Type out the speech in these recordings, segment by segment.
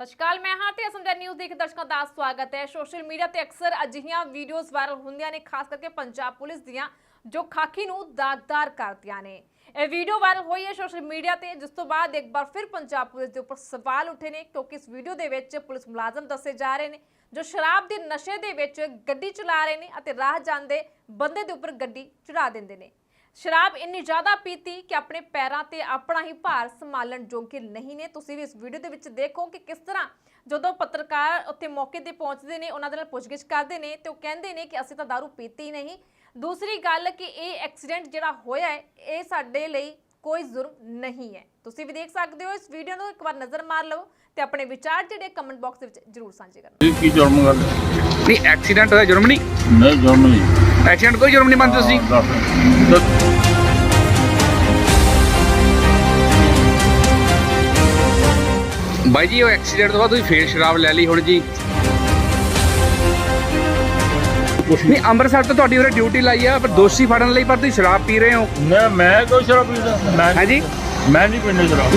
ਸਤਿ ਸ਼੍ਰੀ ਅਕਾਲ, ਮੈਂ ਹਾਂ ਤੇ ਅਸਮਝਾ ਨਿਊਜ਼ ਦੇਖ ਦਰਸ਼ਕਾਂ ਦਾ ਸਵਾਗਤ ਹੈ। ਸੋਸ਼ਲ ਮੀਡੀਆ ਤੇ ਅਕਸਰ ਅਜਿਹੀਆਂ ਵੀਡੀਓਜ਼ ਵਾਇਰਲ ਹੁੰਦੀਆਂ ਨੇ, ਖਾਸ ਕਰਕੇ ਪੰਜਾਬ ਪੁਲਿਸ ਦੀਆਂ, ਜੋ ਖਾਕੀ ਨੂੰ ਦਾਗਦਾਰ ਕਰਦੀਆਂ ਨੇ। ਇਹ ਵੀਡੀਓ ਵਾਇਰਲ ਹੋਈ ਹੈ ਸੋਸ਼ਲ ਮੀਡੀਆ ਤੇ, ਜਿਸ ਤੋਂ ਬਾਅਦ ਇੱਕ ਵਾਰ ਫਿਰ ਪੰਜਾਬ ਪੁਲਿਸ ਦੇ ਉੱਪਰ ਸਵਾਲ ਉੱਠੇ ਨੇ, ਕਿਉਂਕਿ ਇਸ ਵੀਡੀਓ ਦੇ ਵਿੱਚ ਪੁਲਿਸ ਮੁਲਾਜ਼ਮ ਦੱਸੇ ਜਾ ਰਹੇ ਨੇ, ਜੋ ਸ਼ਰਾਬ ਦੇ ਨਸ਼ੇ ਦੇ ਵਿੱਚ ਗੱਡੀ ਚਲਾ ਰਹੇ ਨੇ ਅਤੇ ਰਾਹ ਜਾਂਦੇ ਬੰਦੇ ਦੇ ਉੱਪਰ ਗੱਡੀ ਚੜਾ ਦਿੰਦੇ ਨੇ। ਸ਼ਰਾਬ ਇੰਨੀ ਜ਼ਿਆਦਾ ਪੀਤੀ ਕਿ ਆਪਣੇ ਪੈਰਾਂ ਤੇ ਆਪਣਾ ਹੀ ਭਾਰ ਸੰਭਾਲਣ ਜੋਗੇ ਨਹੀਂ ਨੇ। ਤੁਸੀਂ ਵੀ ਇਸ ਵੀਡੀਓ ਦੇ ਵਿੱਚ ਦੇਖੋ ਕਿ ਕਿਸ ਤਰ੍ਹਾਂ ਜਦੋਂ ਪੱਤਰਕਾਰ ਉੱਥੇ ਮੌਕੇ ਤੇ ਪਹੁੰਚਦੇ ਨੇ, ਉਹਨਾਂ ਦੇ ਨਾਲ ਪੁੱਛਗਿੱਛ ਕਰਦੇ ਨੇ ਤੇ ਉਹ ਕਹਿੰਦੇ ਨੇ ਕਿ ਅਸੀਂ ਤਾਂ दारू ਪੀਤੀ ਨਹੀਂ। ਦੂਸਰੀ ਗੱਲ ਕਿ ਇਹ ਐਕਸੀਡੈਂਟ ਜਿਹੜਾ ਹੋਇਆ ਹੈ, ਇਹ ਸਾਡੇ ਲਈ ਕੋਈ ਜ਼ੁਰਮ ਨਹੀਂ ਹੈ। ਤੁਸੀਂ ਵੀ ਦੇਖ ਸਕਦੇ ਹੋ ਇਸ ਵੀਡੀਓ ਨੂੰ ਇੱਕ ਵਾਰ ਨਜ਼ਰ ਮਾਰ ਲਓ ਤੇ ਆਪਣੇ ਵਿਚਾਰ ਜਿਹੜੇ ਕਮੈਂਟ ਬਾਕਸ ਦੇ ਵਿੱਚ ਜ਼ਰੂਰ ਸਾਂਝੇ ਕਰਨਾ। ਇਹ ਕੀ ਜੁਰਮ ਗੱਲ ਨਹੀਂ ਐਕਸੀਡੈਂਟ ਹੋਇਆ ਜੁਰਮ ਨਹੀਂ। ਨਹੀਂ ਜੁਰਮ ਨਹੀਂ। ਐਕਸੀਡੈਂਟ ਕੋਈ ਜੁਰਮ ਨਹੀਂ ਮੰਨਦੇ ਤੁਸੀਂ। ਦੱਸ। ਬਾਈ ਜੀ ਉਹ ਐਕਸੀਡੈਂਟ ਤੋਂ ਬਾਅਦ ਤੁਸੀਂ ਫੇਰ ਸ਼ਰਾਬ ਲੈ ਲਈ ਹੁਣ ਜੀ। ਨਹੀਂ ਅੰਮ੍ਰਿਤਸਰ ਤੋਂ ਤੁਹਾਡੀ ਉਰੇ ਡਿਊਟੀ ਲਾਈ ਆ ਪਰ ਦੋਸ਼ੀ ਫੜਨ ਲਈ ਪਰ ਤੁਸੀਂ ਸ਼ਰਾਬ ਪੀ ਰਹੇ ਹੋ। ਮੈਂ ਮੈਂ ਕੋਈ ਸ਼ਰਾਬ ਪੀਂਦਾ ਮੈਂ ਹਾਂਜੀ। ਮੈਂ ਨਹੀਂ ਪੀਂਦਾ ਸ਼ਰਾਬ।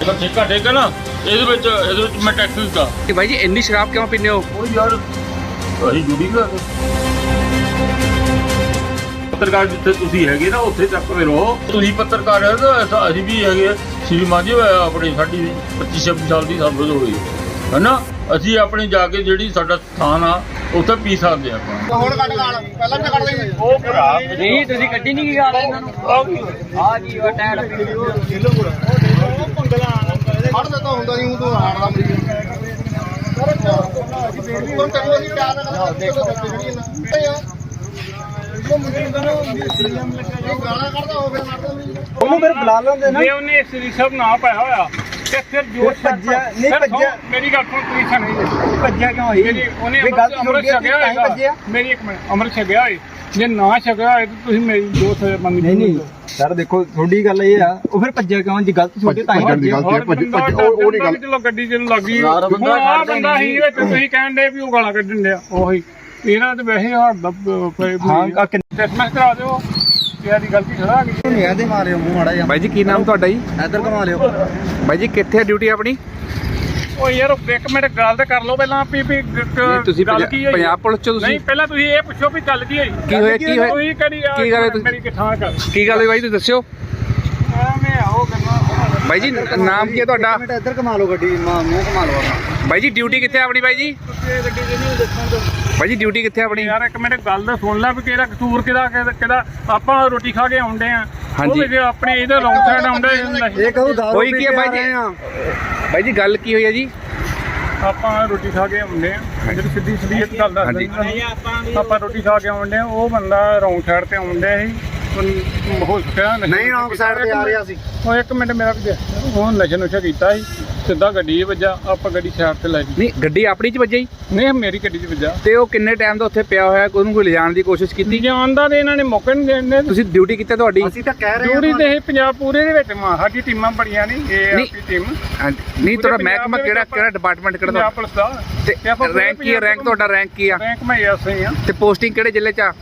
ਇਹਦਾ ਠੇਕਾ ਠੇਕਾ ਨਾ। ਇਹਦੇ ਵਿੱਚ ਇਹਦੇ ਵਿੱਚ ਮੈਂ ਟੈਕਸੀ ਦਾ ਕਿ ਬਾਈ ਜੀ ਇੰਨੀ ਸ਼ਰਾਬ ਕਿਉਂ ਪੀਂਦੇ ਹੋ? ਉਹ ਯਾਰ ਅਸੀਂ ਡਿਊਟੀ ਕਰ ਪੱਤਰਕਾਰ ਜਿੱਥੇ ਤੁਸੀਂ ਹੈਗੇ ਨਾ ਉੱਥੇ ਤੱਕ ਤੇ ਰਹੋ। ਤੁਸੀਂ ਪੱਤਰਕਾਰ ਹੈ ਨਾ ਐਸਾ ਅਸੀਂ ਵੀ ਹੈਗੇ ਆ। ਸ਼੍ਰੀ ਮਾਝੀ ਆਪਣੀ ਸਾਡੀ 25 26 ਸਾਲ ਦੀ ਸਰਵਿਸ ਹੋਈ ਹੈਨਾ? ਅਸੀਂ ਆਪਣੀ ਜਾ ਕੇ ਜਿਹੜੀ ਸਾਡਾ ਸਥਾਨ ਆ ਉੱਥੇ ਪੀ ਸਕਦੇ ਆ ਆਪਾਂ। ਹੁਣ ਕੱਢ ਗਾਲ ਪਹਿਲਾਂ ਵੀ ਕੱਢ ਲਈ। ਉਹ ਭਰਾ। ਨਹੀਂ ਤੁਸੀਂ ਗੱਡੀ ਨਹੀਂ ਕੀ ਗਾ ਰਹੇ ਇਹਨਾਂ ਨੂੰ? ਆ ਜੀ ਉਹ ਟਾਇਰ ਹੜ ਦੇ ਤਾਂ ਹੁੰਦਾ ਨਹੀਂ ਹੂੰ ਤੂੰ ਹਾਰ ਦਾ ਮਰੀਜ਼ ਹੁਣ ਤੈਨੂੰ ਅਸੀਂ ਪਿਆਰ ਨਾਲ ਦੇਖੋ ਗਾਲਾਂ ਮਾਰਦਾ ਨਹੀਂ ਉਹਨੂੰ ਫਿਰ ਬੁਲਾ ਲੈਂਦੇ ਨਾ। ਜੇ ਉਹਨੇ ਸ੍ਰੀ ਸਾਹਿਬ ਨਾ ਪਾਇਆ ਹੋਇਆ। ਤੇ ਫਿਰ ਜੋ ਭੱਜਿਆ- ਨਹੀਂ ਭੱਜਿਆ। ਮੇਰੀ ਗੱਲ ਸੁਣ ਪੁਲਿਸ ਨਹੀਂ ਭੱਜਿਆ ਕਿਉਂ ਹੋਈ? ਮੇਰੀ ਉਹਨੇ ਵੀ ਗਲਤ ਅੰਮ੍ਰਿਤ ਛੁੱਟ ਛਕਿਆ ਹੀ ਹੋਏਗਾ। ਭੱਜਿਆ? ਮੇਰੀ ਇੱਕ ਮਿੰਟ ਅੰਮ੍ਰਿਤ ਛਕਿਆ ਹੋਏ। ਜੇ ਨਾ ਛਕਿਆ ਹੋਏ ਤਾਂ ਤੁਸੀਂ ਮੇਰੀ ਸਜ਼ਾ ਮੰਗੀ ਨਹੀਂ ਨਹੀਂ। ਸਰ ਦੇਖੋ ਤੁਹਾਡੀ ਗੱਲ ਇਹ ਆ ਉਹ ਫਿਰ ਭੱਜਿਆ ਕਿਉਂ? ਜੀ ਗਲਤ ਛੋਟੀ ਤਾਂ ਹੀ ਭੱਜਿਆ ਹੋਰ ਬੰਦਾ ਉਹ ਉਹ ਨਹੀਂ ਗੱਲ ਚਲੋ ਗੱਡੀ ਚ ਲੱਗੀ ਹੁਣ ਖੜਦਾ ਬੰਦਾ। ਹੀ ਵਿੱਚ ਤੁਸੀਂ ਕਹਿਣ ਦੇ ਵੀ ਉਹ ਗਾਲਾਂ ਕੱਢਣ ਡਿਆ। ਉਹੀ। ਇਹਨਾਂ ਤੇ ਵੈਸੇ ਹੱਥ ਦਾ ਹਾਂ ਆ ਕਿੰਨੇ ਟੈਸਟ ਕਰਾ ਦਿਓ। ਤੇਰੀ ਗਲਤੀ ਖੜਾ ਆ ਗਈ ਨਹੀਂ ਇਹਦੇ ਮਾਰਿਓ ਮੂੰਹ ਮਾੜਾ ਜਿਹਾ। ਬਾਈ ਜੀ ਕੀ ਨਾਮ ਤੁਹਾਡਾ ਜੀ? ਇੱਧਰ ਕਮਾ ਲਿਓ। ਬਾਈ ਜੀ ਕਿੱਥੇ ਡਿਊਟੀ ਆਪਣੀ? ਓ ਯਾਰ ਇੱਕ ਮਿੰਟ ਗੱਲ ਤੇ ਕਰ ਲਓ ਪਹਿਲਾਂ ਵੀ ਵੀ ਗ- ਗ- ਨਹੀਂ, ਤੁਸੀਂ ਗੱਲ ਪੰਜਾ- ਕੀ ਹੋਈ? ਪੰਜਾਬ ਪੁਲਿਸ ਚੋਂ ਤੁਸੀਂ ਨਹੀਂ ਪਹਿਲਾਂ ਤੁਸੀਂ ਇਹ ਪੁੱਛੋ ਵੀ ਗੱਲ ਕੀ ਹੋਈ? ਕੀ ਹੋਇਆ ਕੀ ਹੋਇਆ? ਤੁਸੀਂ ਕਿਹੜੀ ਆ- ਕੀ ਗੱਲ ਹੋਈ ਤੁਸੀਂ- ਮੇਰੀ ਕਿਥਾਂ ਕਰ ਕੀ ਗੱਲ ਹੋਈ ਬਾਈ ਤੁਸੀਂ ਦੱਸਿਓ। ਐਵੇਂ ਆਓ ਗੱਲਾਂ ਬਾਈ ਜੀ ਨ- ਨਾਮ ਕੀ ਹੈ ਤੁਹਾਡਾ? ਮਿੰਟ ਇੱਧਰ ਕਮਾ ਲਓ ਗੱਡੀ ਮਾ- ਮੂੰਹ ਕਮਾ ਲਓ ਆਪਣਾ। ਬਾਈ ਜੀ ਡਿਊਟੀ ਕਿੱਥੇ ਆਪਣੀ ਬਾਈ ਜੀ? ਤੁਸੀਂ ਇਹ ਗੱਡੀ ਦੇ ਨਹੀਂ ਦੇਖਣ ਤੋਂ ਬਾਈ ਜੀ ਡਿਊਟੀ ਕਿੱਥੇ ਆ ਆਪਣੀ? ਯਾਰ ਇੱਕ ਮਿੰਟ ਗੱਲ ਤਾਂ ਸੁਣ ਲੈ ਵੀ ਕਿਹੜਾ ਕਸੂਰ ਕਿਹਦਾ ਕਿਹਦਾ- ਆਪਾਂ ਰੋਟੀ ਖਾ ਕੇ ਆਉਂਦੇ ਆ। ਹਾਂਜੀ। ਉਹ ਵੀ ਆਪਣੇ ਇਹਦੇ ਰੌਂਗ ਸਾਈਡ ਆਉਂਦੇ ਇਹ ਕਹੂ ਦਾਰੂ ਹੋਈ ਕੀ ਹੈ ਬਾਈ ਜੀ? ਬਾਈ ਜੀ ਗੱਲ ਕੀ ਹੋਈ ਹੈ ਜੀ? ਆਪਾਂ ਰੋਟੀ ਖਾ ਕੇ ਆਉਂਦੇ ਆ। ਜਿਹੜੀ ਸਿੱਧੀ ਸਿੱਧੀ ਇੱਕ ਗੱਲ ਦੱਸ ਹਾਂਜੀ। ਦਿੰਦਾ। ਆਪਾਂ ਰੋਟੀ ਖਾ ਕੇ ਆਉਂਦੇ ਆ ਉਹ ਬੰਦਾ ਰੌਂਗ ਸਾਈਡ ਤੇ ਆਉਂਦੇ ਸੀ ਉਹ ਹੋ ਸਕਿਆ ਨਹੀਂ। ਰੌਂਗ ਸਾਈਡ ਤੇ ਆ ਰਿਹਾ ਸੀ। ਉਹ ਇੱਕ ਮਿੰਟ ਮੇਰਾ ਵੀ ਉਹ ਨਸ਼ਾ ਨੁਸ਼ਾ ਕੀਤਾ ਸੀ। ਸਿੱਧਾ ਗੱਡੀ 'ਚ ਵੱਜਾ ਆਪਾਂ ਗੱਡੀ ਸਾਈਡ ਤੇ ਲੈ ਗਏ। ਨਹੀਂ ਗੱਡੀ ਆਪਣੀ ਚ ਵੱਜੀ? ਨਹੀਂ ਮੇਰੀ ਗੱਡੀ 'ਚ ਵੱਜਾ। ਤੇ ਉਹ ਕਿੰਨੇ ਟਾਈਮ ਦਾ ਉੱਥੇ ਪਿਆ ਹੋਇਆ? ਉਹਨੂੰ ਕੋਈ ਲਿਜਾਣ ਦੀ ਕੋਸ਼ਿਸ਼ ਕੀਤੀ? ਜਾਣਦਾ ਤੇ ਇਹਨਾਂ ਨੇ ਮੌਕਾ ਨਹੀਂ ਦੇਣ ਤੁਸੀਂ ਡਿਊਟੀ ਕਿੱਥੇ ਤੁਹਾਡੀ? ਅਸੀਂ ਤਾਂ ਕਹਿ ਰਹੇ ਡਿਊਟੀ ਤੇ ਇਹ ਪੰਜਾਬ ਪੂਰੇ ਦੇ ਵਿੱਚ ਮਾਂ ਸਾਡੀ ਟੀਮਾਂ ਬੜੀਆਂ ਨਹੀਂ ਇਹ ਨਹੀਂ। ਆਪਣੀ ਟੀਮ ਹਾਂਜੀ ਨਹੀਂ ਤੁਹਾਡਾ ਪੰਜਾਬ ਮਹਿਕਮਾ ਦੇ ਵਿੱਚ ਕਿਹੜਾ ਆਪਾਂ- ਕਿਹੜਾ ਡਿਪਾਰਟਮੈਂਟ ਕਿਹੜਾ ਪੰਜਾਬ ਤੁਹਾਡਾ? ਪੁਲਿਸ ਦਾ। ਤੇ ਆਪਾਂ ਪੂਰੇ ਰੈਂਕ ਕੀ ਹੈ? ਰੈਂਕ ਤੁਹਾਡਾ ਰੈਂਕ ਕੀ ਆ? ਰੈਂਕ ਮੈਂ ਐਸਏ ਆ ਤੇ ਪੋਸਟਿੰਗ ਕਿਹੜੇ ਜ਼ਿਲ੍ਹੇ ਚ ਆ?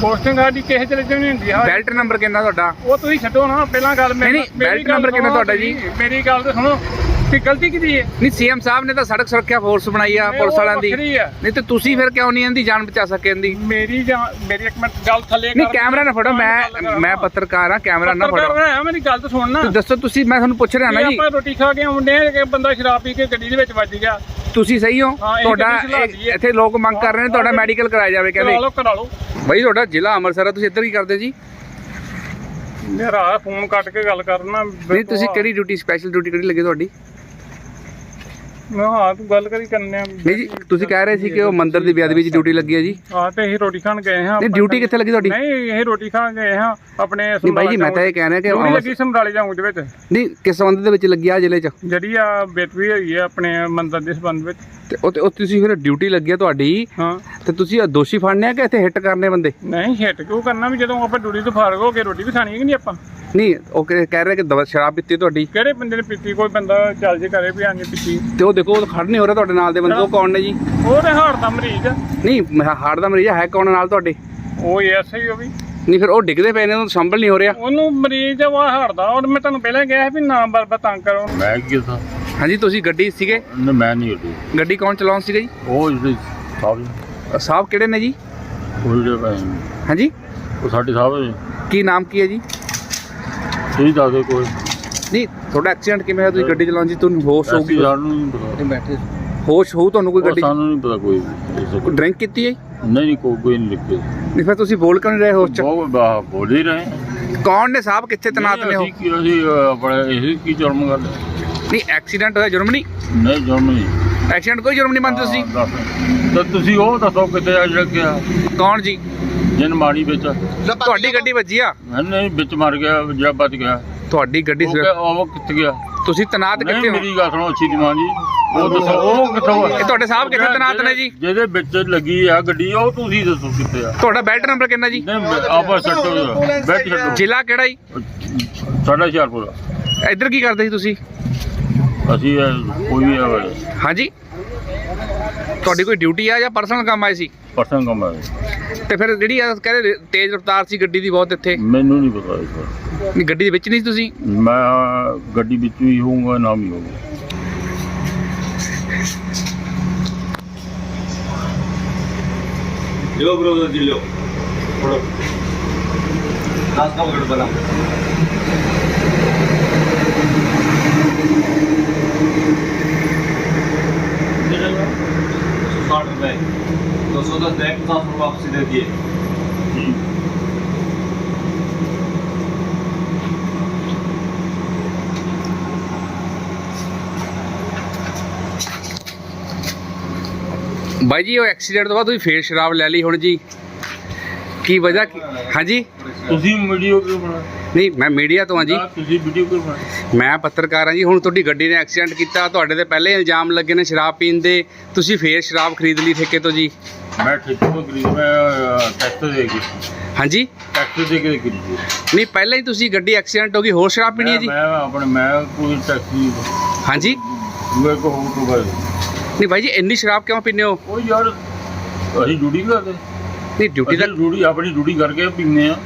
ਪੋਸਟਿੰਗ ਸਾਡੀ ਕਿਸੇ ਚਲੇ ਨਹੀਂ ਹੁੰਦੀ ਆ ਬੈਲਟ ਨੰਬਰ ਕਿੰਨਾ ਤੁਹਾਡਾ? ਉਹ ਤੁਸੀਂ ਛੱਡੋ ਨਾ ਪਹਿਲਾਂ ਗੱਲ ਨਹੀਂ, ਨਹੀਂ, ਮੇਰੀ belt ਗੱਲ number ਕਿੰਨਾ ਸੁਣੋ ਤੁਹਾਡਾ ਜੀ? ਮੇਰੀ ਗੱਲ ਤੇ ਸੁਣੋ। ਕਿ ਗਲਤੀ ਕਿਹਦੀ ਹੈ। ਨਹੀਂ ਸੀਐਮ ਸਾਹਿਬ ਨੇ ਤਾਂ ਸੜਕ ਸੁਰੱਖਿਆ ਫੋਰਸ ਬਣਾਈ ਆ ਨਹੀਂ, ਪੁਲਿਸ ਉਹ ਵਾਲਿਆਂ ਦੀ। ਵੱਖਰੀ ਆ। ਨਹੀਂ ਤੇ ਤੁਸੀਂ ਫਿਰ ਕਿਉਂ ਨਹੀਂ ਇਹਦੀ ਜਾਨ ਬਚਾ ਸਕੇ ਇਹਦੀ? ਮੇਰੀ ਜਾਂ ਮੇਰੀ ਇੱਕ ਮਿੰਟ ਗੱਲ ਥੱਲੇ ਨਹੀਂ। ਕੈਮਰਾ ਨਾ ਫੜੋ ਮੈਂ। ਮੈਂ ਪੱਤਰਕਾਰ ਆ ਕੈਮਰਾ ਨਾ ਫੜੋ। ਮੇਰੀ ਗੱਲ ਤਾਂ ਸੁਣ ਨਾ। ਤੇ ਦੱਸੋ ਤੁਸੀਂ ਮੈਂ ਤੁਹਾਨੂੰ ਪੁੱਛ ਰਿਹਾ ਨਾ ਜੀ ਆਪਾਂ ਰੋਟੀ ਖਾ ਕੇ ਆਉਂਦੇ ਆ ਕਿ ਬੰਦਾ ਸ਼ਰਾਬ ਪੀ ਕੇ ਗੱਡੀ ਦੇ ਵਿੱਚ ਵੱਜ ਗਿਆ। ਤੁਸੀਂ ਸਹੀ ਹੋ? ਹਾਂ, ਇਹ ਤੁਹਾਡਾ। ਇੱਥੇ ਲੋਕ ਮੰਗ ਕਰ ਰਹੇ ਨੇ ਤੁਹਾਡਾ ਮੈਡੀਕਲ ਕਰਾਇਆ ਜਾਵੇ ਕਰਾ ਕਹਿੰਦੇ ਲਓ ਕਰਾ ਲਓ। ਬਾਈ ਤੁਹਾਡਾ ਜ਼ਿਲ੍ਹਾ ਅੰਮ੍ਰਿਤਸਰ ਆ ਤੁਸੀਂ ਇੱਧਰ ਕੀ ਕਰਦੇ ਜੀ? ਮੇਰਾ ਫੋਨ ਕੱਟ ਕੇ ਗੱਲ ਕਰਨਾ। ਨਹੀਂ ਤੁਸੀਂ ਕਿਹੜੀ ਡਿਊਟੀ ਸਪੈਸ਼ਲ ਡਿਊਟੀ ਕਿਹੜੀ ਲੱਗੀ ਤੁਹਾਡੀ? ਮੈਂ ਹਾਂ ਤੂੰ ਗੱਲ ਕਰੀ ਕਰਨੇ ਆ। ਨਹੀਂ ਜੀ ਤੁਸੀਂ ਕਹਿ ਰਹੇ ਸੀ ਕਿ ਉਹ ਮੰਦਿਰ ਦੀ ਬੇਅਦਬੀ ਵਿੱਚ ਡਿਊਟੀ ਲੱਗੀ ਹੈ ਜੀ? ਹਾਂ ਤੇ ਅਸੀਂ ਰੋਟੀ ਖਾਣ ਗਏ ਹਾਂ ਨਹੀਂ ਡਿਊਟੀ ਕਿੱਥੇ ਲੱਗੀ ਤੁਹਾਡੀ? ਨਹੀਂ ਇਹ ਰੋਟੀ ਖਾਣ ਗਏ ਹਾਂ ਆਪਣੇ ਨਹੀਂ ਬਾਈ ਜੀ ਮੈਂ ਤਾਂ ਇਹ ਕਹਿ ਰਿਹਾ ਕਿ ਡਿਊਟੀ ਅੰਮ੍ਰਿਤ- ਲੱਗੀ ਸਮਰਾਲੇ ਚੌਂਕ ਦੇ ਵਿੱਚ। ਨਹੀਂ ਕਿਸ ਸੰਬੰਧ ਦੇ ਵਿੱਚ ਲੱਗੀ ਆ ਜ਼ਿਲ੍ਹੇ 'ਚ? ਜਿਹੜੀ ਆ ਬੇਤਵੀ ਹੋਈ ਹੈ ਆਪਣੇ ਮੰਦਰ ਦੇ ਸੰਬੰਧ ਵਿੱਚ। ਤੇ ਉਹ ਤੇ ਉਹ ਤੁਸੀਂ ਫਿਰ ਡਿਊਟੀ ਲੱਗੀ ਆ ਤੁਹਾਡੀ। ਹਾਂ। ਤੇ ਤੁਸੀਂ ਇਹ ਦੋਸ਼ੀ ਫੜਨੇ ਆ ਕਿ ਇੱਥੇ ਹਿੱਟ ਕਰਨੇ ਬੰਦੇ? ਨਹੀਂ ਹਿੱਟ ਕਿਉਂ ਕਰਨਾ ਵੀ ਜਦੋਂ ਆਪਾਂ ਡਿਊਟੀ ਤੋਂ ਫਾਰਗ ਹੋ ਕੇ ਰੋਟੀ ਵੀ ਖਾਣੀ ਹੈ ਕਿ ਨਹੀਂ ਆਪਾਂ? ਨਹੀਂ ਉਹ ਕਹਿ ਕਹਿ ਰਹੇ ਕਿ ਦਵਾ- ਸ਼ਰਾਬ ਪੀਤੀ ਤੁਹਾਡੀ। ਕਿਹੜੇ ਬੰਦੇ ਨੇ ਪੀਤੀ? ਕੋਈ ਬੰਦਾ ਚੱਲ ਜੇ ਕਰੇ ਵੀ ਆਂਜੀ ਪੀਤੀ। ਤੇ ਉਹ ਦੇਖੋ ਉਹ ਖੜ ਨਹੀਂ ਹੋ ਰਿਹਾ ਤੁਹਾਡੇ ਨਾਲ ਦੇ ਬੰਦੇ ਉਹ ਕੌਣ ਨੇ ਜੀ? ਉਹ ਤੇ ਹਾਰ ਦਾ ਮਰੀਜ਼ ਆ। ਨਹੀਂ ਹਾਰਟ ਦਾ ਮਰੀਜ਼ ਹੈ ਕੌਣ ਨਾਲ ਤੁਹਾਡੇ? ਉਹ ਐਸਆਈ ਉਹ ਵੀ। ਨਹੀਂ ਫਿਰ ਉਹ ਡਿੱਗਦੇ ਪਏ ਨੇ ਉਹਨੂੰ ਸੰਭਲ ਨਹੀਂ ਹੋ ਰਿਹਾ। ਉਹਨੂੰ ਮਰੀਜ਼ ਵਾ ਹੜਦਾ ਔਰ ਮੈਂ ਤੁਹਾਨੂੰ ਪਹਿਲਾਂ ਕਿਹਾ ਸੀ ਵੀ ਨਾ ਬਰਬਰ ਤੰਗ ਕਰੋ। ਮੈਂ ਕੀ ਕਿਹਾ ਹਾਂਜੀ ਤੁਸੀਂ ਗੱਡੀ ਸੀਗੇ? ਨਾ ਮੈਂ ਨਹੀਂ ਉੱਡੀ ਗੱਡੀ ਕੌਣ ਚਲਾਉਣ ਸੀਗਾ ਜੀ? ਉਹ ਜਿਹੜੇ ਸਾਹਿਬ ਅ, ਸਾਹਿਬ ਕਿਹੜੇ ਨੇ ਜੀ? ਉਹ ਜਿਹੜੇ ਹਾਂਜੀ? ਉਹ ਸਾਡੇ ਸਾਹਿਬ ਨੇ। ਕੀ ਨਾਮ ਕੀ ਹੈ ਜੀ? ਤੁਸੀਂ ਦੱਸ ਦਿਓ ਕੋਈ। ਨਹੀਂ ਤੁਹਾਡਾ ਐਕਸੀਡੈਂਟ ਕਿਵੇਂ ਹੋਇਆ? ਤੁਸੀਂ ਗੱਡੀ ਚਲਾਉਣ ਜੀ ਤੁਹਾਨੂੰ ਹੋਸ਼ ਅਸੀਂ ਹੋਊਗੀ ਸਾਨੂੰ ਨਹੀਂ ਪਤਾ। ਹੋਸ਼ ਹੋਊ ਤੁਹਾਨੂੰ ਕੋਈ ਉਹ ਗੱਡੀ ਸਾਨੂੰ ਨਹੀਂ ਪਤਾ ਕੋਈ ਵੀ। ਇਸ ਕੋਈ ਡਰਿੰਕ ਕੀਤੀ ਹੈ? ਨਹੀਂ ਨਹੀਂ ਕੋਈ ਕੋਈ ਨਹੀਂ ਲਿਖੇ। ਨਹੀਂ ਫਿਰ ਤੁਸੀਂ ਬੋਲ ਕਿਉਂ ਨਹੀਂ ਰਹੇ ਹੋਸ਼ ਚ? ਬਹੁਤ ਬਾ- ਬੋਲ ਹੀ ਰਹੇ। ਕੌਣ ਨੇ ਸਾਹਿਬ? ਕਿੱਥੇ ਤਨਾਤ ਨੇ ਉਹ? ਅਸੀਂ ਕੀ ਅਸੀਂ ਅਹ, ਆਪਣੇ ਇਹ ਕੀ ਜੁਰਮ ਕਰਦੇ ਨਹੀਂ ਐਕਸੀਡੈਂਟ ਹੋਇਆ ਜੁਰਮ ਨਹੀਂ? ਨਹੀਂ ਜੁਰਮ ਨਹੀਂ। ਐਕਸੀਡੈਂਟ ਕੋਈ ਜੁਰਮ ਨਹੀਂ ਮੰਨਦੇ ਤੁਸੀਂ? ਹਾਂ, ਦੱਸ। ਤਾਂ ਤੁਸੀਂ ਉਹ ਦੱਸੋ ਕਿਤੇ ਆ ਜਿਹੜਾ ਗਿਆ ਕੌਣ ਜੀ? ਜਿਨ ਮਾਰੀ ਵਿੱਚ ਤੁਹਾਡੀ ਗੱਡੀ ਵੱਜੀ ਆ? ਨਹੀਂ ਵਿੱਚ ਮਰ ਗਿਆ ਜਿਹੜਾ ਬਚ ਗਿਆ। ਤੁਹਾਡੀ ਗੱਡੀ ਉਹ ਉਹ ਕਿੱਥੇ ਗਿਆ? ਤੁਸੀਂ ਤਨਾਤ ਨਹੀਂ ਕਿੱਥੇ ਹੋ? ਮੇਰੀ ਗੱਲ ਸੁਣੋ ਅੱਛੀ ਦੀ ਮਾਂ ਜੀ। ਉਹ ਦੱਸੋ ਉਹ ਕਿੱਥੋਂ ਆ? ਇਹ ਤੁਹਾਡੇ ਸਾਹਿਬ ਕਿੱਥੇ ਤੈਨਾਤ ਨੇ ਜੀ? ਜਿਹਦੇ ਵਿੱਚ ਲੱਗੀ ਆ ਗੱਡੀ ਉਹ ਤੁਸੀਂ ਦੱਸੋ ਕਿੱਥੇ ਆ? ਤੁਹਾਡਾ ਬੈਲਟ ਨੰਬਰ ਕਿੰਨਾ ਜੀ? ਨਹੀਂ ਆਪਾ ਛੱਡੋ ਬੈਠ ਛੱਡੋ ਜ਼ਿਲ੍ਹਾ ਕਿਹੜਾ ਜੀ? ਸਾਡਾ ਹੁਸ਼ਿਆਰਪੁਰ ਆ। ਇੱਧਰ ਕੀ ਕਰਦੇ ਸੀ ਤੁਸੀਂ? ਅਸੀਂ ਇਹ ਕੋਈ ਵੀ ਆ ਹਾਂਜੀ? ਤੁਹਾਡੀ ਕੋਈ ਡਿਊਟੀ ਆ ਜਾਂ ਪਰਸਨਲ ਕੰਮ ਆਏ ਸੀ? ਪਰਸਨ ਕੰਮ ਹੈ ਤੇ ਫਿਰ ਜਿਹੜੀ ਆ ਕਹਿੰਦੇ ਰੇ- ਤੇਜ਼ ਰਫ਼ਤਾਰ ਸੀ ਗੱਡੀ ਦੀ ਬਹੁਤ ਇੱਥੇ। ਮੈਨੂੰ ਨਹੀਂ ਪਤਾ ਇਸ ਬਾਰੇ। ਨਹੀਂ, ਗੱਡੀ ਦੇ ਵਿੱਚ ਨਹੀਂ ਸੀ ਤੁਸੀਂ? ਮੈਂ ਗੱਡੀ ਵਿੱਚ ਵੀ ਹੋਊਂਗਾ ਨਾ ਵੀ ਹੋਊਂਗਾ। జిలో బ్రో జిలో ఇప్పుడు లాస్ట్ बैग पचास रुपये वापसी दे दिए ਬਾਈ ਜੀ ਉਹ ਐਕਸੀਡੈਂਟ ਤੋਂ ਬਾਅਦ ਤੁਸੀਂ ਫੇਰ ਸ਼ਰਾਬ ਲੈ ਲਈ ਹੁਣ ਜੀ ਕੀ ਵਜ੍ਹਾ ਕੀ ਹਾਂਜੀ ਤੁਸੀਂ ਵੀਡੀਓ ਕਿਉਂ ਬਣਾ ਨਹੀਂ ਮੈਂ ਮੀਡੀਆ ਤੋਂ ਹਾਂ ਜੀ ਤੁਸੀਂ ਵੀਡੀਓ ਕਿਉਂ ਬਣਾ ਮੈਂ ਪੱਤਰਕਾਰ ਹਾਂ ਜੀ ਹੁਣ ਤੁਹਾਡੀ ਗੱਡੀ ਨੇ ਐਕਸੀਡੈਂਟ ਕੀਤਾ ਤੁਹਾਡੇ ਤੇ ਪਹਿਲੇ ਇਲਜ਼ਾਮ ਲੱਗੇ ਨੇ ਸ਼ਰਾਬ ਪੀਣ ਦੇ ਤੁਸੀਂ ਫੇਰ ਸ਼ਰਾਬ ਖਰੀਦ ਲਈ ਠੇਕੇ ਤੋਂ ਜੀ ਮੈਂ ਠੇਕੇ ਤੋਂ ਖਰੀਦ ਮੈਂ ਟੈਕਸ ਦੇ ਕੇ ਹਾਂਜੀ? ਟੈਕਸ ਦੇ ਕੇ ਖਰੀਦੀ ਨਹੀਂ ਪਹਿਲਾਂ ਹੀ ਤੁਸੀਂ ਗੱਡੀ ਐਕਸੀਡੈਂਟ ਹੋ ਗਈ ਹੋਰ ਸ਼ਰਾਬ ਪੀਣੀ ਹੈ ਜੀ? ਮੈਂ ਆਪਣੇ ਮੈਂ ਕੋਈ ਟੈਕਸੀ ਹਾਂਜੀ? ਮੇਰੇ ਕੋ ਹੋ ਤੋਂ ਨਹੀਂ ਬਾਈ ਜੀ ਇੰਨੀ ਸ਼ਰਾਬ ਕਿਉਂ ਪੀਂਦੇ ਹੋ? ਉਹ ਯਾਰ ਅਸੀਂ ਡਿਊਟੀ ਕਰਦੇ। ਨਹੀਂ ਡਿਊਟੀ ਦਾ ਅਸੀਂ ਡਿਊਟੀ ਆਪਣੀ ਡਿਊਟੀ ਕਰਕੇ ਪੀਂਦੇ ਆ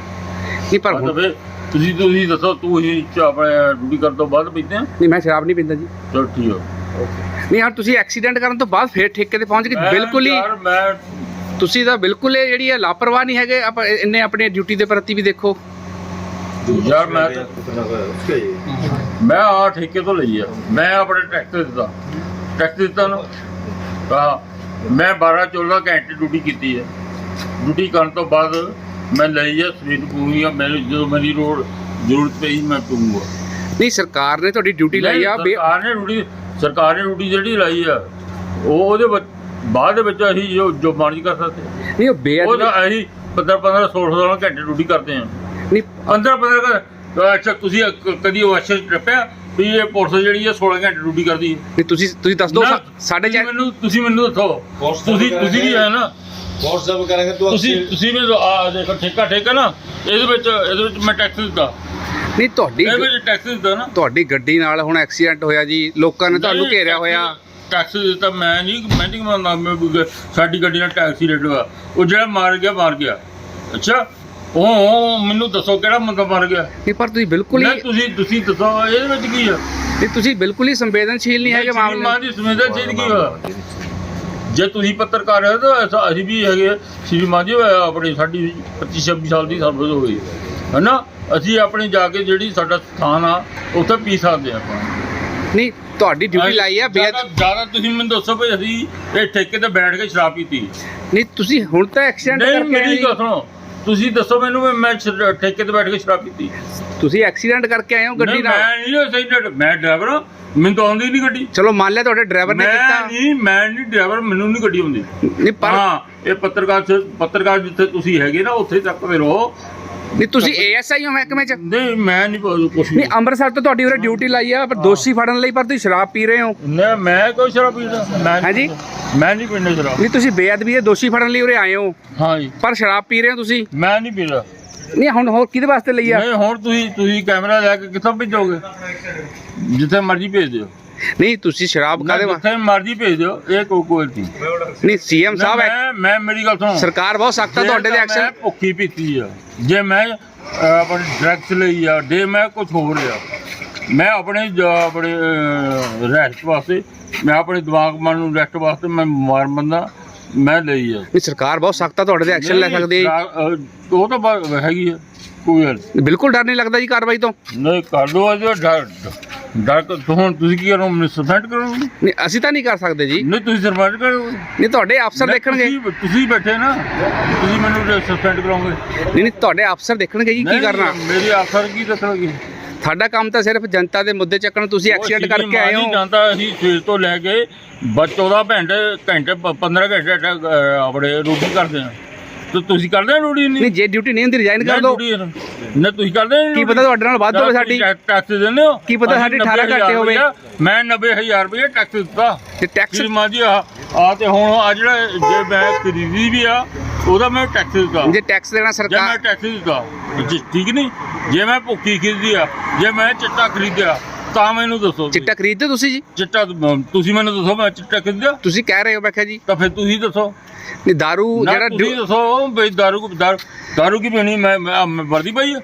ਨਹੀਂ ਪਰ ਤਾਂ ਹੁਣ- ਫਿਰ ਤੁਸੀਂ ਤੁਸੀਂ ਦੱਸੋ ਤੂੰ ਹੀ ਆਪਣੇ ਡਿਊਟੀ ਕਰਨ ਤੋਂ ਬਾਅਦ ਪੀਂਦੇ ਆ ਨਹੀਂ ਮੈਂ ਸ਼ਰਾਬ ਨਹੀਂ ਪੀਂਦਾ ਜੀ। ਚਲ ਠੀਕ ਆ। ਨਹੀਂ ਯਾਰ ਤੁਸੀਂ ਐਕਸੀਡੈਂਟ ਕਰਨ ਤੋਂ ਬਾਅਦ ਫੇਰ ਠੇਕੇ ਤੇ ਪਹੁੰਚ ਮੈਂ ਗਏ ਬਿਲਕੁਲ ਹੀ ਯਾਰ ਮੈਂ ਤੁਸੀਂ ਤਾਂ ਬਿਲਕੁਲ ਇਹ ਜਿਹੜੀ ਹੈ ਲਾਪਰਵਾਹ ਨਹੀਂ ਹੈਗੇ ਆਪਾਂ ਇੰਨੇ ਆਪਣੀ ਡਿਊਟੀ ਦੇ ਪ੍ਰਤੀ ਵੀ ਦੇਖੋ। ਯਾਰ ਮੈਂ ਮੈਂ ਆ ਠੇਕੇ ਤੋਂ ਲਈ ਆ। ਮੈਂ ਆਪਣੇ ਟੈਕਸ ਦਿੱਤਾ। ਟੈਕਸ ਦਿੱਤਾ ਨਾ। ਮੈਂ 12 14 ਘੰਟੇ ਡਿਊਟੀ ਕੀਤੀ ਹੈ ਡਿਊਟੀ ਕਰਨ ਤੋਂ ਬਾਅਦ ਮੈਂ ਲਈ ਆ ਸਵੇਰ ਪੂਰੀ ਆ। ਮੈਨੂੰ ਜਦੋਂ ਮੇਰੀ ਰੋਡ ਜ਼ਰੂਰਤ ਪਈ ਮੈਂ ਪੂੰਗਾ। ਨਹੀਂ ਸਰਕਾਰ ਨੇ ਤੁਹਾਡੀ ਡਿਊਟੀ ਲਾਈ ਆ ਸਰਕਾਰ ਨੇ ਡਿਊਟੀ ਸਰਕਾਰ ਨੇ ਡਿਊਟੀ ਜਿਹੜੀ ਲਾਈ ਆ ਉਹ ਉਹਦੇ ਬਾਅਦ ਦੇ ਵਿੱਚ ਅਸੀਂ ਜੋ ਜੋ ਮਰਜ਼ੀ ਕਰ ਸਕਦੇ ਹਾਂ। ਨਹੀਂ ਉਹ ਉਹ ਬੇਅਦਬੀ ਤਾਂ ਅਸੀਂ 15 15 16 16 ਘੰਟੇ ਡਿਊਟੀ ਕਰਦੇ ਹਾਂ ਨਹੀਂ 15 15 ਘੰਟੇ ਅੱਛਾ ਤੁਸੀਂ ਕ- ਕਦੀ ਉਹ ਅੱਛਾ ਟੱਪਿਆ ਵੀ ਇਹ ਪੁਲਿਸ ਜਿਹੜੀ ਹੈ 16 ਘੰਟੇ ਡਿਊਟੀ ਕਰਦੀ ਹੈ ਨਹੀਂ ਤੁਸੀਂ ਤੁਸੀਂ ਦੱਸ ਦਿਓ ਨਾ, ਸਾ- ਸਾਡੇ ਤੁਸੀਂ ਚਾਰ ਮੈਨੂੰ ਤੁਸੀਂ ਮੈਨੂੰ ਦੱਸੋ Force ਤੁਸੀਂ ਤਾਂ ਤੁਸੀਂ ਵੀ ਹੈ ਨਾ व्हाट्सएप करेंगे तो ਤੁਸੀਂ ਤੁਸੀਂ ਵੀ ਆ ਦੇਖੋ ਠੇਕਾ ਠੇਕਾ ਨਾ ਇਹਦੇ ਵਿੱਚ ਇਹਦੇ ਵਿੱਚ ਮੈਂ ਟੈਕਸ ਦਿੱਤਾ ਨਹੀਂ ਤੁਹਾਡੀ ਇਹਦੇ ਵਿੱਚ ਟੈਕਸ ਦਿੱਤਾ ਨਾ ਤੁਹਾਡੀ ਗੱਡੀ ਨਾਲ ਹੁਣ ਐਕਸੀਡੈਂਟ ਹੋਇਆ ਜੀ ਲੋਕਾਂ ਨੇ ਤੁਹਾਨੂੰ ਘੇਰਿਆ ਹੋਇਆ ਟੈਕਸ ਦਿੱਤਾ ਮੈਂ ਨਹੀਂ ਮੈਂ ਨਹੀਂ ਮੰਨਦਾ ਮੈਂ ਵੀ ਸਾਡੀ ਗੱਡੀ ਨਾਲ ਟੈਕਸੀ ਰੇਟ ਹੋਇਆ। ਉਹ ਜਿਹੜਾ ਮਾਰ ਗਿਆ ਮਾਰ ਗਿਆ। ਅੱਛਾ? ਉਹ ਮੈਨੂੰ ਦੱਸੋ ਕਿਹੜਾ ਬੰਦਾ ਮਾਰ ਗਿਆ? ਨਹੀਂ ਪਰ ਤੁਸੀਂ ਬਿਲਕੁਲ ਨਾ ਹੀ ਤੁਸੀਂ ਤੁਸੀਂ ਦੱਸੋ ਇਹਦੇ ਵਿੱਚ ਕੀ ਆ? ਨਹੀਂ ਤੁਸੀਂ ਬਿਲਕੁਲ ਹੀ ਸੰਵੇਦਨਸ਼ੀਲ ਨਹੀਂ ਹੈਗੇ ਮਾਮਲੇ ਮਾਂ ਦੀ ਚੀਜ਼ ਕੀ ਆ ਜੇ ਤੁਸੀਂ ਪੱਤਰਕਾਰ ਹੋ ਤਾਂ ਐਸਾ ਅਸੀਂ ਵੀ ਹੈਗੇ ਸ਼੍ਰੀ ਮਾਂ ਜੀ ਆਪਣੀ ਸਾਡੀ 25 26 ਸਾਲ ਦੀ ਸਰਵਿਸ ਹੋ ਗਈ। ਹੈਨਾ? ਅਸੀਂ ਆਪਣੀ ਜਾ ਕੇ ਜਿਹੜੀ ਸਾਡਾ ਸਥਾਨ ਆ ਉੱਥੇ ਪੀ ਸਕਦੇ ਹਾਂ ਆਪਾਂ। ਨਹੀਂ ਤੁਹਾਡੀ ਡਿਊਟੀ ਲਾਈ ਆ ਬੇਅਦ ਜ਼ਿਆਦਾ ਤੁਸੀਂ ਮੈਨੂੰ ਦੱਸੋ ਵੀ ਅਸੀਂ ਇਹ ਠੇਕੇ ਤੇ ਬੈਠ ਕੇ ਸ਼ਰਾਬ ਪੀਤੀ। ਨਹੀਂ ਤੁਸੀਂ ਹੁਣ ਤਾਂ ਐਕਸੀਡੈਂਟ ਨਹੀਂ ਕਰਕੇ ਮੇਰੀ। ਗੱਲ ਸੁਣੋ। ਤੁਸੀਂ ਦੱਸੋ ਮੈਨੂੰ ਵੀ ਮੈਂ ਸ਼- ਠੇਕੇ ਤੇ ਬੈਠ ਕੇ ਸ਼ਰਾਬ ਪੀਤੀ। ਤੁਸੀਂ ਐਕਸੀਡੈਂਟ ਕਰਕੇ ਆਏ ਹੋ ਗੱਡੀ ਨਹੀਂ, ਨਾਲ? ਮੈਂ ਨਹੀਂ ਸਹੀ ਡਰ- ਮੈਂ ਡਰਾਈਵਰ ਹਾਂ ਮੈਨੂੰ ਤਾਂ ਆਉਂਦੀ ਨਹੀਂ ਗੱਡੀ। ਚਲੋ ਮੰਨ ਲਿਆ ਤੁਹਾਡੇ ਡਰਾਈਵਰ ਨੇ ਮੈਂ ਕੀਤਾ। ਨਹੀਂ ਮੈਂ ਨਹੀਂ ਡਰਾਈਵਰ ਮੈਨੂੰ ਨਹੀਂ ਗੱਡੀ ਆਉਂਦੀ। ਨਹੀਂ ਪਰ ਹਾਂ ਇਹ ਪੱਤਰਕਾਰ ਸ- ਪੱਤਰਕਾਰ ਜਿੱਥੇ ਤੁਸੀਂ ਹੈਗੇ ਨਾ ਉੱਥੇ ਤੱਕ ਤੇ ਰਹੋ ਨਹੀਂ ਤੁਸੀਂ ਏਐਸਆਈ ਹੋ ਮਹਿਕਮੇ ਚ? ਨਹੀਂ ਮੈਂ ਨਹੀਂ ਕੁਝ ਨਹੀਂ ਅੰਮ੍ਰਿਤਸਰ ਤੋਂ ਤੁਹਾਡੀ ਉਰੇ ਡਿਊਟੀ ਲਾਈ ਆ ਪਰ ਦੋਸ਼ੀ ਫੜਨ ਲਈ ਪਰ ਤੁਸੀਂ ਸ਼ਰਾਬ ਪੀ ਰਹੇ ਹੋ। ਨਹੀਂ ਮੈਂ ਕੋਈ ਸ਼ਰਾਬ ਪੀਦਾ ਮੈਂ ਹਾਂਜੀ? ਮੈਂ ਨਹੀਂ ਪੀਂਦਾ ਸ਼ਰਾਬ। ਨਹੀਂ ਤੁਸੀਂ ਬੇਅਦਬੀ ਦੇ ਦੋਸ਼ੀ ਫੜਨ ਲਈ ਉਰੇ ਆਏ ਹੋ। ਹਾਂ ਜੀ ਪਰ ਸ਼ਰਾਬ ਪੀ ਰਹੇ ਹੋ ਤੁਸੀਂ? ਮੈਂ ਨਹੀਂ ਪੀਦਾ। ਨਹੀਂ ਹੁਣ ਹੋਰ ਕਿਹਦੇ ਵਾਸਤੇ ਲਈ ਆ? ਨਹੀਂ ਹੁਣ ਤੁਸੀਂ ਤੁਸੀਂ ਕੈਮਰਾ ਲੈ ਕੇ ਕਿੱਥੋਂ ਭੇਜੋਗੇ? ਜਿੱਥੇ ਮਰਜ਼ੀ ਭੇਜ ਦਿਓ। ਨਹੀਂ ਤੁਸੀਂ ਸ਼ਰਾਬ ਮੈਂ ਕਾਦੇ ਜਿੱਥੇ ਮਰਜ਼ੀ ਭੇਜ ਦਿਓ ਇਹ ਕੋਈ ਕੋਈ ਨਹੀਂ ਨਹੀਂ ਸੀਐਮ ਸਾਹਿਬ ਮੈਂ ਮੈਂ ਮੇਰੀ ਗੱਲ ਸੁਣੋ। ਸਰਕਾਰ ਬਹੁਤ ਸਖਤ ਤੁਹਾਡੇ ਦੇ ਐਕਸ਼ਨ ਮੈਂ ਭੁੱਖੀ ਪੀਤੀ ਆ। ਜੇ ਮੈਂ ਆਪਣੀ ਡਰੈਗਸ ਲਈ ਆ ਜੇ ਮੈਂ ਕੁਝ ਹੋ ਰਿਹਾ ਮੈਂ ਆਪਣੇ ਆਪਣੇ ਰੈਸਟ ਵਾਸਤੇ ਮੈਂ ਆਪਣੇ ਦਿਮਾਗ ਮਨ ਨੂੰ ਰੈਸਟ ਵਾਸਤੇ ਮੈਂ ਬਿਮਾਰ ਬੰਦਾ ਮੈਂ ਲਈ ਆ। ਨਹੀਂ ਸਰਕਾਰ ਬਹੁਤ ਸਖਤ ਤੁਹਾਡੇ ਤੇ ਐਕਸ਼ਨ ਲੈ ਸਕਦੀ ਹੈ ਉਹ ਤਾਂ ਹੈਗੀ ਆ ਕੋਈ। ਬਿਲਕੁਲ ਡਰ ਨਹੀਂ ਲੱਗਦਾ ਜੀ ਕਾਰਵਾਈ ਤੋਂ? ਨਹੀਂ ਕਰ ਦੋ ਅਜੇ ਡਰ ਕੇ- ਹੁਣ ਤੁਸੀਂ ਕੀ ਕਰੋ ਮੈਨੂੰ ਸਸਪੈਂਡ ਕਰੋਗੇ? ਨਹੀਂ ਅਸੀਂ ਤਾਂ ਨਹੀਂ ਕਰ ਸਕਦੇ ਜੀ। ਨਹੀਂ ਤੁਸੀਂ ਸਸਪੈਂਡ ਕਰੋਗੇ? ਨਹੀਂ ਤੁਹਾਡੇ ਅਫਸਰ ਦੇਖਣਗੇ। ਤੁਸੀਂ- ਤੁਸੀਂ ਬੈਠੇ ਨਾ ਤੁਸੀਂ ਮੈਨੂੰ ਸਸਪੈਂਡ ਕਰੋਗੇ। ਨਹੀਂ ਨਹੀਂ ਤੁਹਾਡੇ ਅਫਸਰ ਦੇਖਣਗੇ ਜੀ ਕੀ ਕਰਨਾ। ਮੇਰੇ ਅਫਸਰ ਕੀ ਦੱਸਣਗੇ? ਸਾਡਾ ਕੰਮ ਤਾਂ ਸਿਰਫ ਜਨਤਾ ਦੇ ਮੁੱਦੇ ਚੱਕਣ ਤੁਸੀਂ ਐਕਸੀਡੈਂਟ ਕਰਕੇ ਆਏ ਹੋ। ਜਾਂਦਾ ਅਸੀਂ ਸਵੇਰ ਤੋਂ ਲੈ ਕੇ ਬਸ 14 ਘੰਟੇ ਘੰਟੇ ਪ- 15 ਘੰਟੇ ਆਪਣੇ ਡਿਊਟੀ ਕਰਦੇ ਆ। ਤੇ ਤੁਸੀਂ ਕਰਦੇ ਆ ਡਿਊਟੀ ਨਹੀਂ ਨਹੀਂ ਜੇ ਡਿਊਟੀ ਨਹੀਂ ਹੁੰਦੀ ਰਿਜ਼ਾਈਨ ਕਰ ਦਿਓ। ਨਾ ਤੁਸੀਂ ਕਰਦੇ ਕੀ ਪਤਾ ਤੁਹਾਡੇ ਨਾਲ ਵੱਧ ਹੋਵੇ ਸਾਡੀ। ਟੈਕਸ ਦਿੰਦੇ ਹੋ? ਕੀ ਪਤਾ ਸਾਡੀ 18 90,000 ਘੰਟੇ ਹੋਵੇ। ਮੈਂ 90000 ਰੁਪਏ ਟੈਕਸ ਦਿੱਤਾ। ਤੇ ਟੈਕਸ ਸ਼੍ਰੀਮਾਨ ਜੀ ਆ ਤੇ ਹੁਣ ਆ ਜਿਹੜਾ ਜੇ ਮੈਂ ਖਰੀਦੀ ਵੀ ਆ ਉਹਦਾ ਮੈਂ ਟੈਕਸ ਦਿੱਤਾ। ਜੇ ਟੈਕਸ ਦੇਣਾ ਜੇ ਮੈਂ ਸਰਕਾਰ ਟੈਕਸ ਦਿੱਤਾ। ਠੀਕ ਨਹੀਂ? ਜੇ ਮੈਂ ਭੁੱਕੀ ਖਰੀਦੀ ਆ ਜੇ ਮੈਂ ਚਿੱਟਾ ਖਰੀਦਿਆ ਤਾਂ ਮੈਨੂੰ ਦੱਸੋ। ਚਿੱਟਾ ਖਰੀਦਦੇ ਤੁਸੀਂ ਜੀ ਚਿੱਟਾ ਮ- ਤੁਸੀਂ ਮੈਨੂੰ ਦੱਸੋ ਮੈਂ ਚਿੱਟਾ ਖਰੀਦਿਆ ਤੁਸੀਂ ਕਹਿ ਰਹੇ ਹੋ ਮੈਂ ਕਿਹਾ ਜੀ ਤਾਂ ਫਿਰ ਤੁਸੀਂ ਦੱਸੋ ਨਹੀਂ दारू ਨਾ ਜਿਹੜਾ ਤੁਸੀਂ ਡਿਊ- ਦੱਸੋ ਬਈ ਦਾਰੂ ਕੋ ਦਾਰੂ ਦਾਰੂ ਕੀ ਪੀਣੀ ਮੈਂ ਮੈਂ ਮੈਂ ਵਰਦੀ ਪਾਈ ਆ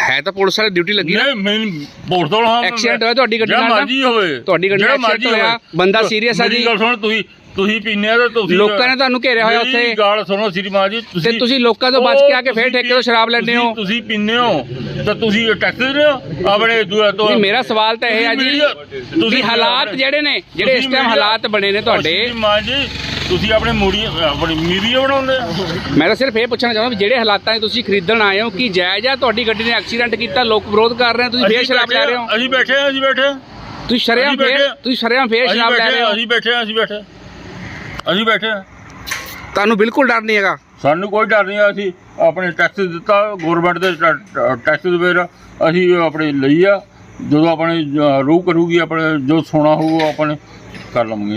ਹੈ ਤਾਂ ਪੁਲਿਸ ਵਾਲੀ ਡਿਊਟੀ ਲੱਗੀ ਨਾ ਨਹੀਂ ਮੈਂ ਦੋ ਹਾਂ Accident ਹੋਇਆ ਤੁਹਾਡੀ ਗੱਡੀ ਜਿਹੜਾ ਨਾਲ? ਮਰਜ਼ੀ ਹੋਵੇ ਤੁਹਾਡੀ ਗੱਡੀ ਨਾਲ ਜਿਹੜਾ ਮਰਜ਼ੀ ਹੋਇਆ, ਹੋਵੇ। ਬੰਦਾ serious ਆ ਮੇਰੀ ਜੀ। ਗੱਲ ਸੁਣ ਤੁਸੀਂ ਤੁਸੀਂ ਪੀਨੇ ਆ ਤਾਂ ਤੁਸੀਂ ਲੋਕਾਂ ਨੇ ਤੁਹਾਨੂੰ ਘੇਰਿਆ ਹੋਇਆ ਮੇਰੀ ਉੱਥੇ। ਗੱਲ ਸੁਣੋ ਸ਼੍ਰੀਮਾਨ ਜੀ ਤੇ ਤੁਸੀਂ ਲੋਕਾਂ ਤੋਂ ਬਚ ਕੇ ਆ ਕੇ ਫਿਰ ਠੇਕੇ ਤੋਂ ਸ਼ਰਾਬ ਲੈਂਦੇ ਹੋ। ਤੁਸੀਂ- ਤੁਸੀਂ ਪੀਨੇ ਹੋ ਤਾਂ ਤੁਸੀਂ ਟੈਕਸ ਦਿੰਦੇ ਹੋ? ਆਪਣੇ ਦੂਆ ਤੋਂ ਨਹੀਂ ਮੇਰਾ ਸਵਾਲ ਤਾਂ ਇਹ ਹੈ ਜੀ ਤੁਸੀਂ ਤੁਸੀਂ ਹਾਲਾਤ ਜਿਹੜੇ ਨੇ ਜਿਹੜੇ ਇਸ ਟਾਈਮ ਹਾਲਾਤ ਬਣੇ ਨੇ ਤੁਹਾਡੇ। ਸ਼੍ਰੀਮਾਨ ਜੀ ਤੁਸੀਂ ਆਪਣੇ ਮੂੜੀ ਆਪਣੀ ਮੀਡੀਆ ਬਣਾਉਂਦੇ ਆ ਮੈਂ ਤਾਂ ਸਿਰਫ ਇਹ ਪੁੱਛਣਾ ਚਾਹੁੰਦਾ ਵੀ ਜਿਹੜੇ ਹਾਲਾਤਾਂ 'ਚ ਤੁਸੀਂ ਖਰੀਦਣ ਆਏ ਹੋ ਕੀ ਜਾਇਜ਼ ਆ ਤੁਹਾਡੀ ਗੱਡੀ ਨੇ ਐਕਸੀਡੈਂਟ ਕੀਤਾ ਲੋਕ ਵਿਰੋਧ ਕਰ ਰਹੇ ਹੋ ਤੁਸੀਂ ਫੇਰ ਅਸੀਂ ਸ਼ਰਾਬ ਲੈ ਰਹੇ ਹੋ ਅਸੀਂ ਬੈਠੇ ਆ ਅਸੀਂ ਬੈਠੇ ਆ ਤੁਸੀਂ ਸ਼ਰੇਆਮ ਅਸੀਂ ਫੇਰ ਬੈਠੇ- ਤੁਸੀਂ ਸ਼ਰੇਆਮ ਫੇਰ ਅਸੀਂ ਸ਼ਰਾਬ ਲੈ ਬੈਠੇ ਰਹੇ ਆ, ਹੋ? ਅਸੀਂ ਬੈਠੇ ਆ, ਅਸੀਂ ਬੈਠੇ ਆ। ਅਸੀਂ ਬੈਠੇ ਆ। ਤੁਹਾਨੂੰ ਬਿਲਕੁਲ ਡਰ ਨਹੀਂ ਹੈਗਾ? ਸਾਨੂੰ ਕੋਈ ਡਰ ਨਹੀਂ ਆ, ਅਸੀਂ ਆਪਣੇ ਟੈਕਸ ਦਿੱਤਾ ਗਵਰਨਮੈਂਟ ਦੇ ਟੈਕਸ ਦੇ ਵੇਰ ਅਸੀਂ ਆਪਣੇ ਲਈ ਆ। ਜਦੋਂ ਆਪਣੇ ਅ, ਰੂਹ ਕਰੂਗੀ ਆਪਣੇ ਜੋ ਸੋਨਾ ਹੋਊਗਾ ਆਪਣੇ ਕਰ ਲਵਾਂਗੇ।